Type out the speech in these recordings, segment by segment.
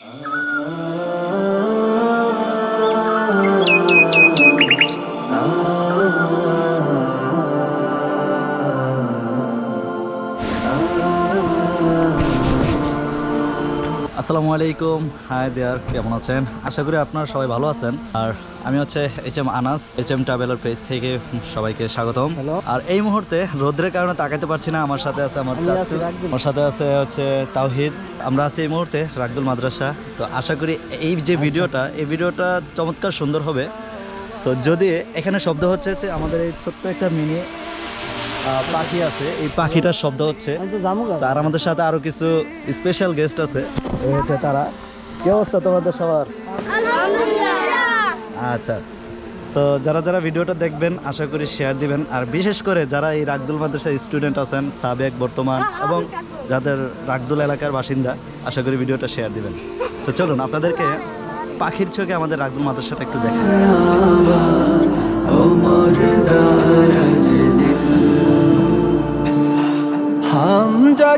Oh আসসালামু আলাইকুম। Hi there কেমন আছেন? আশা করি আপনারা সবাই ভালো আছেন। আর আমি হচ্ছে H M Anas H M traveller page থেকে সবাইকে স্বাগতম. আর এই মুহূর্তে রোদ্রের কারণে তাকাতে পারছি না। আমার সাথে আছে আমার চাচু। আমার সাথে আছে হচ্ছে তাওহিদ। আমরা আছি এই মুহূর্তে রাকদুল মাদ্রাসা। তো আশা করি এই আচ্ছা। যে ভিডিওটা এই ভিডিওটা চমৎকার সুন্দর হবে। তো যদি এখানে শব্দ হচ্ছে যে আমাদের এই ছোট্ট একটা মিনি পাখি আছে। এই পাখিটার শব্দ হচ্ছে। আর আমাদের সাথে আরও কিছু স্পেশাল গেস্ট আছে। হচ্ছে তারা। কি অবস্থা তোমাদের সবার? আচ্ছা। তো যারা যারা ভিডিওটা দেখবেন আশা করি শেয়ার দিবেন। আর বিশেষ করে যারা এই রাগদুল মাদ্রাসার স্টুডেন্ট আছেন সাবেক বর্তমান এবং যাদের রাগদুল এলাকার বাসিন্দা আশা করি ভিডিওটা শেয়ার দিবেন। তো চলুন আপনাদেরকে পাখির চোখে আমাদের রাগদুল মাদ্রাসাটা একটু দেখেন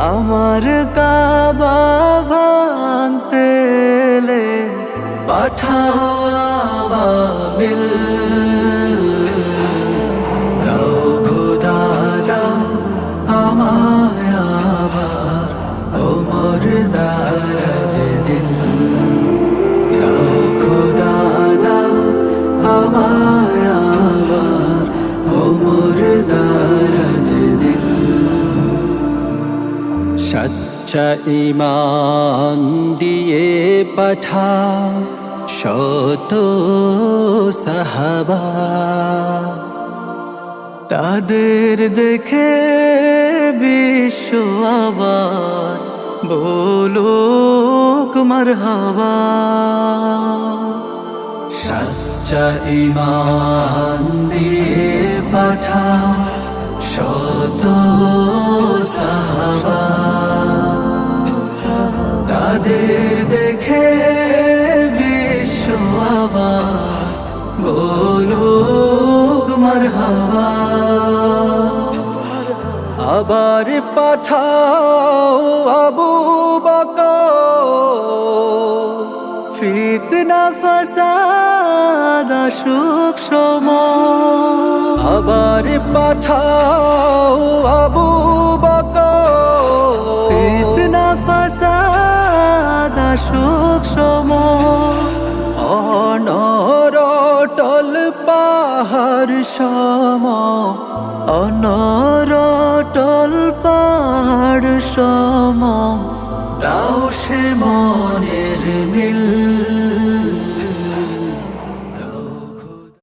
আমার কাবা ভাঙতে পাঠাও আবাবিল ইমান দিয়ে পাঠাও শত সাহাবা। তাদের দেখে বিশ্ব আবার বলুক মারহাবা। সচ্চা ইমান দিয়ে পাঠা শত সাহাবা। তাদের দেখে বিশ্ব আবার বলুক মারহাবা। আবার পাঠাও আবু বকর। ফিতনা ফাসাদ সুখ সম আবার পাঠাও আবু সুখ সম অনরটল পাহাড় সম অনরটল পাহাড় সম দাও সে মনের মে